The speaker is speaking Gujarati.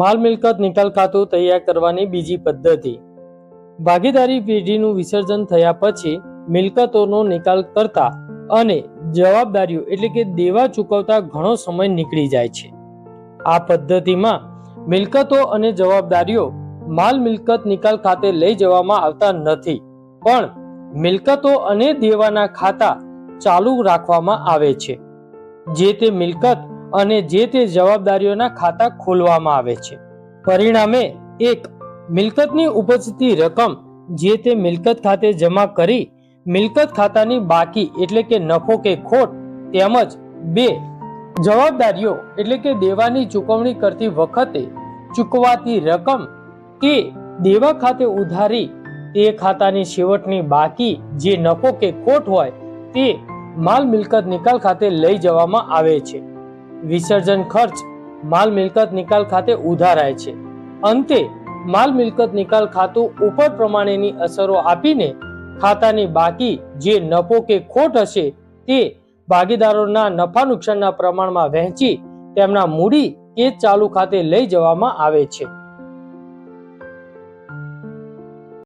માલ મિલકત નિકાલ ખાતું તૈયાર કરવાની બીજી પદ્ધતિ. ભાગીદારી પેઢીનું વિસર્જન થયા પછી મિલકતોનો નિકાલ કરતા અને જવાબદારીઓ એટલે કે દેવા ચૂકવતા ઘણો સમય નીકળી જાય છે. આ પદ્ધતિમાં મિલકતો અને જવાબદારીઓ માલ મિલકત નિકાલ ખાતે લઈ જવામાં આવતા નથી, પણ મિલકતો અને દેવાના ખાતા ચાલુ રાખવામાં આવે છે. જે તે મિલકત અને જે તે જવાબદારીઓના ખાતા ખોલવામાં આવે છે. પરિણામે એક, મિલકતની ઉપજતી રકમ જે તે મિલકત ખાતે જમા કરી મિલકત ખાતાની બાકી એટલે કે નફો કે ખોટ તેમજ બે, જવાબદારીઓ એટલે કે દેવાની ચૂકવણી કરતી વખતે ચૂકવાતી રકમ કે દેવા ખાતે ઉધારી તે ખાતાની છેવટની બાકી જે નફો કે ખોટ હોય તે માલ મિલકત નિકાલ ખાતે લઈ જવામાં આવે છે. વિસર્જન ખર્ચ માલ મિલકત નિકાલ ખાતે ઉધારાય છે. અંતે, માલ મિલકત નિકાલ ખાતું ઉપર પ્રમાણેની અસરો આપીને ખાતાની બાકી જે નફો કે ખોટ હશે તે ભાગીદારોના નફા નુકસાનના પ્રમાણમાં વહેંચી તેમના મૂડી કે ચાલુ ખાતે લઈ જવામાં આવે છે.